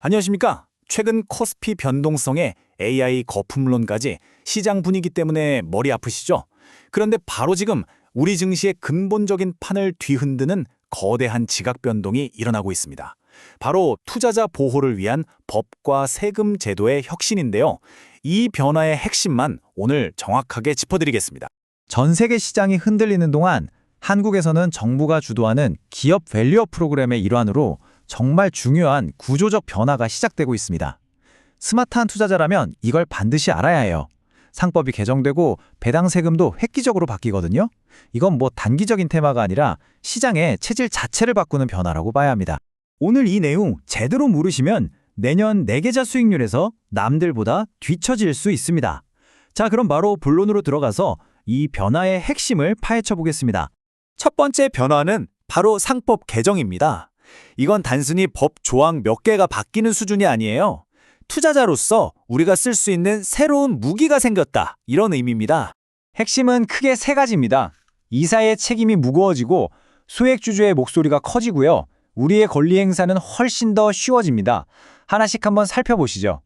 안녕하십니까? 최근 코스피 변동성에 AI 거품론까지 시장 분위기 때문에 머리 아프시죠? 그런데 바로 지금 우리 증시의 근본적인 판을 뒤흔드는 거대한 지각 변동이 일어나고 있습니다. 바로 투자자 보호를 위한 법과 세금 제도의 혁신인데요. 이 변화의 핵심만 오늘 정확하게 짚어드리겠습니다. 전 세계 시장이 흔들리는 동안 한국에서는 정부가 주도하는 기업 밸류어 프로그램의 일환으로 정말 중요한 구조적 변화가 시작되고 있습니다. 스마트한 투자자라면 이걸 반드시 알아야 해요. 상법이 개정되고 배당 세금도 획기적으로 바뀌거든요. 이건 뭐 단기적인 테마가 아니라 시장의 체질 자체를 바꾸는 변화라고 봐야 합니다. 오늘 이 내용 제대로 모르시면 내년 내계자 수익률에서 남들보다 뒤처질 수 있습니다. 자, 그럼 바로 본론으로 들어가서 이 변화의 핵심을 파헤쳐 보겠습니다. 첫 번째 변화는 바로 상법 개정입니다. 이건 단순히 법 조항 몇 개가 바뀌는 수준이 아니에요. 투자자로서 우리가 쓸 수 있는 새로운 무기가 생겼다. 이런 의미입니다. 핵심은 크게 세 가지입니다. 이사의 책임이 무거워지고 소액주주의 목소리가 커지고요. 우리의 권리 행사는 훨씬 더 쉬워집니다. 하나씩 한번 살펴보시죠.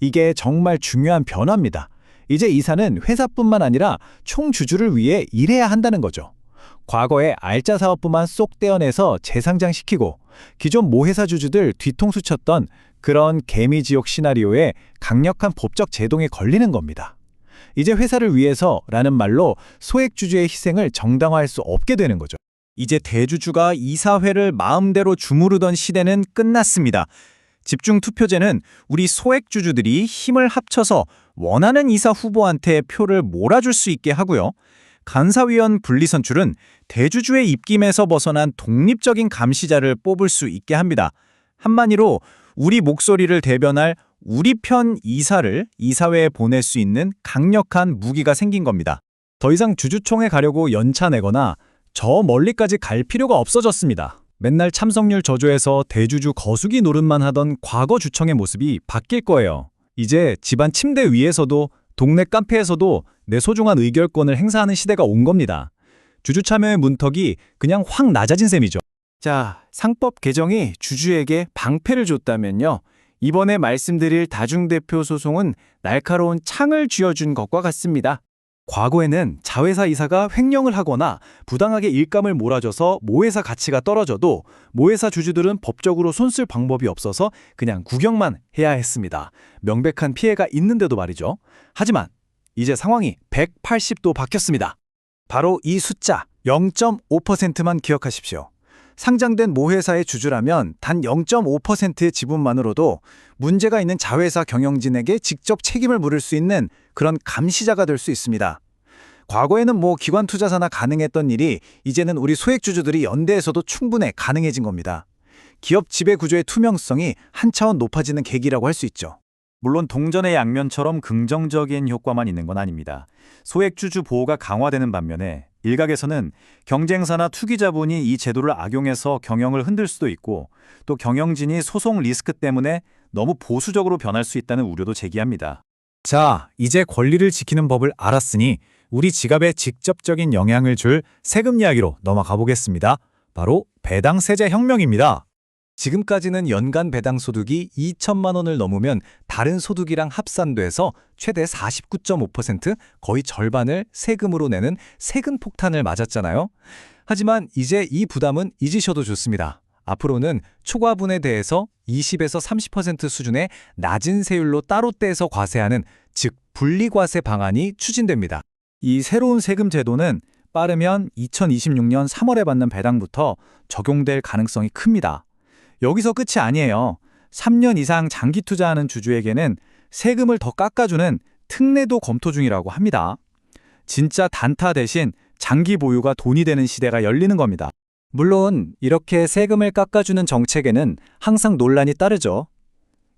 이게 정말 중요한 변화입니다. 이제 이사는 회사뿐만 아니라 총주주를 위해 일해야 한다는 거죠. 과거에 알짜 사업부만 쏙 떼어내서 재상장시키고 기존 모회사 주주들 뒤통수 쳤던 그런 개미지옥 시나리오에 강력한 법적 제동에 걸리는 겁니다. 이제 회사를 위해서라는 말로 소액주주의 희생을 정당화할 수 없게 되는 거죠. 이제 대주주가 이사회를 마음대로 주무르던 시대는 끝났습니다. 집중 투표제는 우리 소액주주들이 힘을 합쳐서 원하는 이사 후보한테 표를 몰아줄 수 있게 하고요. 간사위원 분리선출은 대주주의 입김에서 벗어난 독립적인 감시자를 뽑을 수 있게 합니다. 한마디로 우리 목소리를 대변할 우리 편 이사를 이사회에 보낼 수 있는 강력한 무기가 생긴 겁니다. 더 이상 주주총회 가려고 연차 내거나 저 멀리까지 갈 필요가 없어졌습니다. 맨날 참석률 저조해서 대주주 거수기 노릇만 하던 과거 주청의 모습이 바뀔 거예요. 이제 집안 침대 위에서도 동네 카페에서도 내 소중한 의결권을 행사하는 시대가 온 겁니다. 주주 참여의 문턱이 그냥 확 낮아진 셈이죠. 자, 상법 개정이 주주에게 방패를 줬다면요. 이번에 말씀드릴 다중대표 소송은 날카로운 창을 쥐어준 것과 같습니다. 과거에는 자회사 이사가 횡령을 하거나 부당하게 일감을 몰아줘서 모회사 가치가 떨어져도 모회사 주주들은 법적으로 손쓸 방법이 없어서 그냥 구경만 해야 했습니다. 명백한 피해가 있는데도 말이죠. 하지만 이제 상황이 180도 바뀌었습니다. 바로 이 숫자 0.5%만 기억하십시오. 상장된 모회사의 주주라면 단 0.5%의 지분만으로도 문제가 있는 자회사 경영진에게 직접 책임을 물을 수 있는 그런 감시자가 될 수 있습니다. 과거에는 뭐 기관 투자사나 가능했던 일이 이제는 우리 소액 주주들이 연대에서도 충분히 가능해진 겁니다. 기업 지배 구조의 투명성이 한 차원 높아지는 계기라고 할 수 있죠. 물론 동전의 양면처럼 긍정적인 효과만 있는 건 아닙니다. 소액주주 보호가 강화되는 반면에 일각에서는 경쟁사나 투기 자본이 이 제도를 악용해서 경영을 흔들 수도 있고 또 경영진이 소송 리스크 때문에 너무 보수적으로 변할 수 있다는 우려도 제기합니다. 자, 이제 권리를 지키는 법을 알았으니 우리 지갑에 직접적인 영향을 줄 세금 이야기로 넘어가 보겠습니다. 바로 배당 세제 혁명입니다. 지금까지는 연간 배당 소득이 2천만 원을 넘으면 다른 소득이랑 합산돼서 최대 49.5% 거의 절반을 세금으로 내는 세금 폭탄을 맞았잖아요. 하지만 이제 이 부담은 잊으셔도 좋습니다. 앞으로는 초과분에 대해서 20에서 30% 수준의 낮은 세율로 따로 떼서 과세하는 즉 분리과세 방안이 추진됩니다. 이 새로운 세금 제도는 빠르면 2026년 3월에 받는 배당부터 적용될 가능성이 큽니다. 여기서 끝이 아니에요. 3년 이상 장기 투자하는 주주에게는 세금을 더 깎아주는 특례도 검토 중이라고 합니다. 진짜 단타 대신 장기 보유가 돈이 되는 시대가 열리는 겁니다. 물론 이렇게 세금을 깎아주는 정책에는 항상 논란이 따르죠.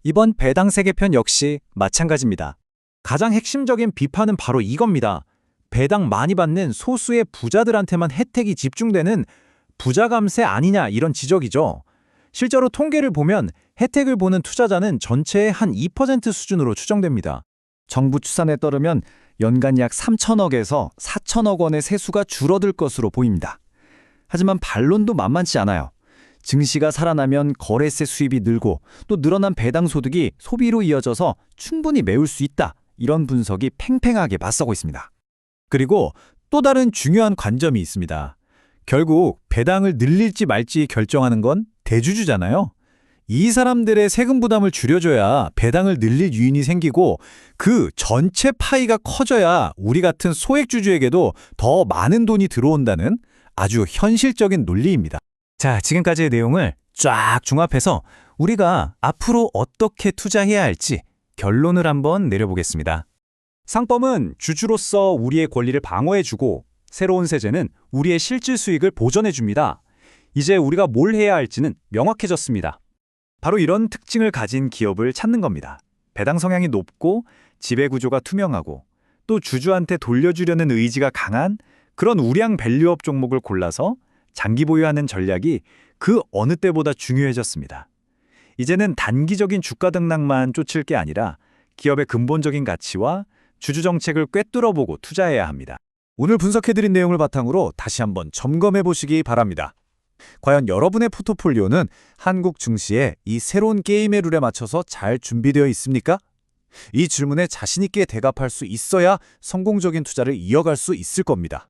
이번 배당 세계편 역시 마찬가지입니다. 가장 핵심적인 비판은 바로 이겁니다. 배당 많이 받는 소수의 부자들한테만 혜택이 집중되는 부자 감세 아니냐 이런 지적이죠. 실제로 통계를 보면 혜택을 보는 투자자는 전체의 한 2% 수준으로 추정됩니다. 정부 추산에 따르면 연간 약 3천억에서 4천억 원의 세수가 줄어들 것으로 보입니다. 하지만 반론도 만만치 않아요. 증시가 살아나면 거래세 수입이 늘고 또 늘어난 배당 소득이 소비로 이어져서 충분히 메울 수 있다. 이런 분석이 팽팽하게 맞서고 있습니다. 그리고 또 다른 중요한 관점이 있습니다. 결국 배당을 늘릴지 말지 결정하는 건 대주주잖아요. 이 사람들의 세금 부담을 줄여줘야 배당을 늘릴 유인이 생기고 그 전체 파이가 커져야 우리 같은 소액주주에게도 더 많은 돈이 들어온다는 아주 현실적인 논리입니다. 자, 지금까지의 내용을 쫙 중합해서 우리가 앞으로 어떻게 투자해야 할지 결론을 한번 내려보겠습니다. 상법은 주주로서 우리의 권리를 방어해주고 새로운 세제는 우리의 실질 수익을 보전해줍니다. 이제 우리가 뭘 해야 할지는 명확해졌습니다. 바로 이런 특징을 가진 기업을 찾는 겁니다. 배당 성향이 높고 지배 구조가 투명하고 또 주주한테 돌려주려는 의지가 강한 그런 우량 밸류업 종목을 골라서 장기 보유하는 전략이 그 어느 때보다 중요해졌습니다. 이제는 단기적인 주가 등락만 쫓을 게 아니라 기업의 근본적인 가치와 주주 정책을 꿰뚫어보고 투자해야 합니다. 오늘 분석해드린 내용을 바탕으로 다시 한번 점검해 보시기 바랍니다. 과연 여러분의 포트폴리오는 한국 증시의 이 새로운 게임의 룰에 맞춰서 잘 준비되어 있습니까? 이 질문에 자신있게 대답할 수 있어야 성공적인 투자를 이어갈 수 있을 겁니다.